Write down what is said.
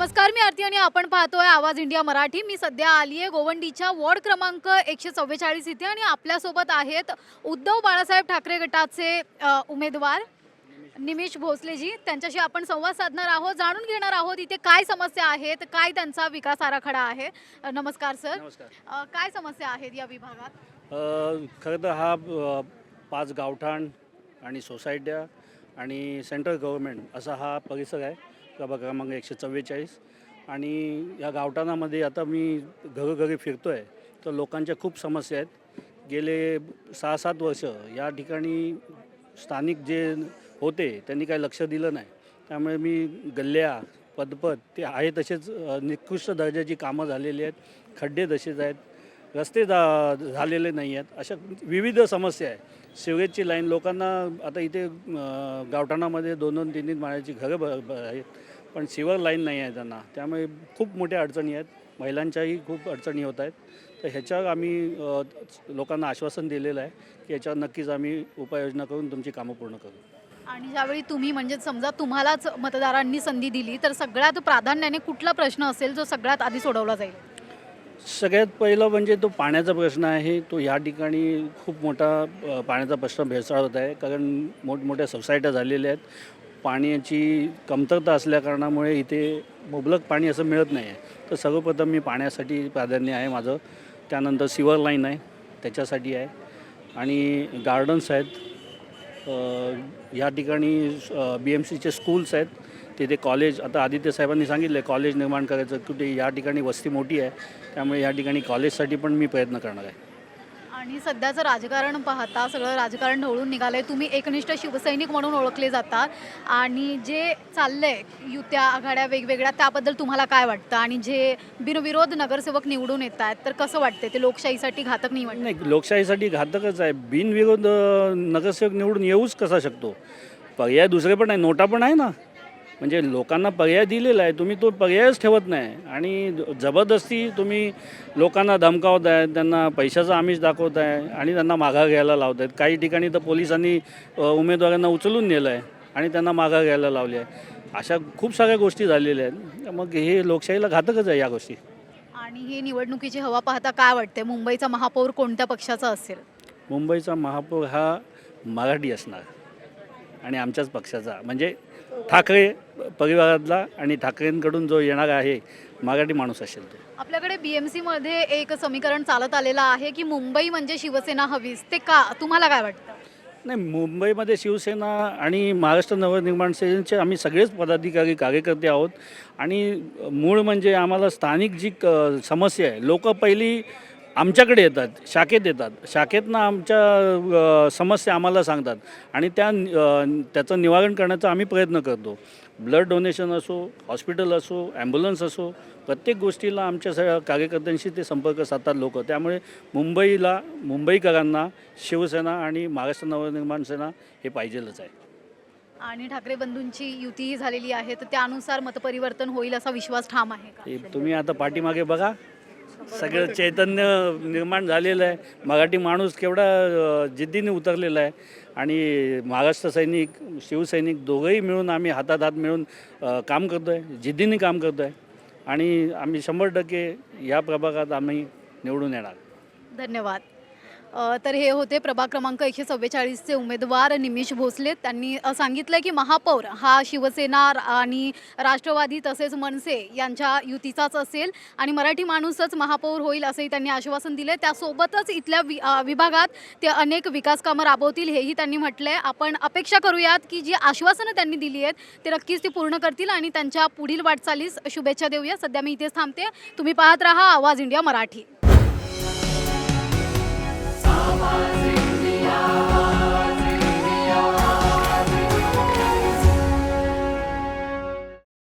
माहिती आणि आपण पाहतोय आवाज इंडिया मराठी. मी सध्या आली आहे गोवंडीच्या वॉर्ड क्रमांक एकशे चव्वेचाळीस इथे आणि आपल्यासोबत आहेत उद्धव बाळासाहेब ठाकरे गटाचे उमेदवार निमिष भोसलेजी. त्यांच्याशी आपण संवाद साधणार आहोत जाणून घेणार आहोत इथे काय समस्या आहेत काय त्यांचा विकास आराखडा आहे. नमस्कार सर. नमस्कार. काय समस्या आहेत या विभागात? खरं तर हा पाच गावठाण आणि सोसायट्या आणि सेंट्रल गव्हर्मेंट असा हा परिसर आहे. प्रभाग क्रमांक एकशे चव्वेचाळीस. आणि या गावठाणामध्ये आता मी घरोघरी फिरतो आहे तर लोकांच्या खूप समस्या आहेत. गेले सहा सात वर्ष या ठिकाणी स्थानिक जे होते त्यांनी काही लक्ष दिलं नाही. त्यामुळे मी गल्ल्या पदपद ते आहे तसेच निकृष्ट दर्जाची कामं झालेली आहेत खड्डे तसेच आहेत. रस्ते जा झालेले नाही आहेत. अशा विविध समस्या आहे सिवेजची लाईन लोकांना आता इथे गावठाणामध्ये दोन दोन तीन तीन माळ्याची घरं ब आहेत. पण सिवर लाईन नाही आहे त्यांना. त्यामुळे खूप मोठ्या अडचणी आहेत. महिलांच्याही खूप अडचणी होत आहेत. तर ह्याच्यावर आम्ही लोकांना आश्वासन दिलेलं आहे की याच्यावर नक्कीच आम्ही उपाययोजना करून तुमची कामं पूर्ण करू. आणि ज्यावेळी तुम्ही म्हणजे समजा तुम्हालाच मतदारांनी संधी दिली तर सगळ्यात प्राधान्याने कुठला प्रश्न असेल जो सगळ्यात आधी सोडवला जाईल? सगळ्यात पहिलं म्हणजे तो पाण्याचा प्रश्न आहे. तो ह्या ठिकाणी खूप मोठा अ, पाण्याचा प्रश्न भेडसावत आहे कारण मोठमोठ्या सोसायट्या झालेल्या आहेत. पाण्याची कमतरता असल्या कारणामुळे इथे मुबलक पाणी असं मिळत नाही आहे तर सर्वप्रथम मी पाण्यासाठी प्राधान्य आहे माझं. त्यानंतर सिवर लाईन आहे. त्याच्यासाठी आहे. आणि गार्डन्स आहेत. अ, या ठिकाणी बी एम सीचे स्कूल्स आहेत. तिथे कॉलेज आता आदित्य साहेबांनी सांगितलं कॉलेज निर्माण करायचं कुठे या ठिकाणी वस्ती मोठी आहे त्यामुळे या ठिकाणी कॉलेजसाठी पण मी प्रयत्न करणार आहे. आणि सध्याचं राजकारण पाहता सगळं राजकारण ढवळून निघालंय तुम्ही एकनिष्ठ शिवसैनिक म्हणून ओळखले जातात आणि जे चाललंय युत्या आघाड्या वेगवेगळ्या त्याबद्दल तुम्हाला काय वाटतं? आणि जे बिनविरोध नगरसेवक निवडून येत आहेत तर कसं वाटते ते लोकशाहीसाठी घातक नाही वाटत? नाही लोकशाहीसाठी घातकच आहे. बिनविरोध नगरसेवक निवडून येऊच कसा शकतो? पर्याय दुसरे पण आहे नोटा पण आहे ना? म्हणजे लोकांना पर्याय दिलेला आहे तुम्ही तो पर्यायच ठेवत नाही. आणि जबरदस्ती तुम्ही लोकांना धमकावत आहे त्यांना पैशाचं आमिष दाखवत आहे आणि त्यांना माघार घ्यायला लावत आहेत. काही ठिकाणी तर पोलिसांनी उमेदवारांना उचलून नेलं आहे आणि त्यांना माघार घ्यायला लावली आहे. अशा खूप साऱ्या गोष्टी झालेल्या आहेत. मग हे लोकशाहीला घातकच आहे या गोष्टी. आणि ही निवडणुकीची हवा पाहता काय वाटते मुंबईचा महापौर कोणत्या पक्षाचा असेल? मुंबईचा महापौर हा मराठी असणार. आणि आमच्याच पक्षाचा. म्हणजे ठाकरे परिवारातला आणि ठाकरेंकडून जो येणार आहे मराठी माणूस असेल तो. आपल्याकडे बीएमसी मध्ये एक समीकरण चालत आलेलं आहे की मुंबई म्हणजे शिवसेना हवीच ते का? तुम्हाला काय वाटतं? नाही मुंबईमध्ये शिवसेना आणि महाराष्ट्र नवनिर्माण सेनेचे आम्ही सगळेच पदाधिकारी कार्यकर्ते आहोत. आणि मूळ म्हणजे आम्हाला स्थानिक जी क समस्या आहे लोक पहिली आमच्याकडे येतात शाखेत येतात. शाखेतनं आमच्या समस्या आम्हाला सांगतात. आणि त्या त्याचं निवारण करण्याचा आम्ही प्रयत्न करतो. ब्लड डोनेशन असो हॉस्पिटल असो ॲम्ब्युलन्स असो प्रत्येक गोष्टीला आमच्या सगळ्या कार्यकर्त्यांशी ते संपर्क साधतात लोक. त्यामुळे मुंबईला मुंबईकरांना शिवसेना आणि महाराष्ट्र नवनिर्माण सेना हे पाहिजेलच आहे. आणि ठाकरे बंधूंची युतीही झालेली आहे तर त्यानुसार मतपरिवर्तन होईल असा विश्वास ठाम आहे का? तुम्ही आता पाठीमागे बघा. सगळं चैतन्य निर्माण झालेलं आहे. मराठी माणूस केवढा जिद्दीने उतरलेला आहे. आणि महाराष्ट्र सैनिक शिवसैनिक दोघंही मिळून आम्ही हातात हात मिळून काम करतो आहे जिद्दीने काम करतो आहे आणि आम्ही शंभर टक्के या प्रभागात आम्ही निवडून येणार. धन्यवाद. तर हे होते प्रभाग क्रमांक एकशे चव्वेचाळीसचे उमेदवार निमिष भोसले. त्यांनी सांगितलं की महापौर हा शिवसेना आणि राष्ट्रवादी तसेच मनसे यांच्या युतीचाच असेल आणि मराठी माणूसच महापौर होईल असंही त्यांनी आश्वासन दिले त्यासोबतच इथल्या वि विभागात ते अनेक विकास कामं राबवतील हेही त्यांनी म्हटलंय. आपण अपेक्षा करूयात की जी आश्वासनं त्यांनी दिली आहेत ते नक्कीच ती पूर्ण करतील आणि त्यांच्या पुढील वाटचालीस शुभेच्छा देऊया. सध्या मी इथेच थांबते. तुम्ही पाहत राहा आवाज इंडिया मराठी.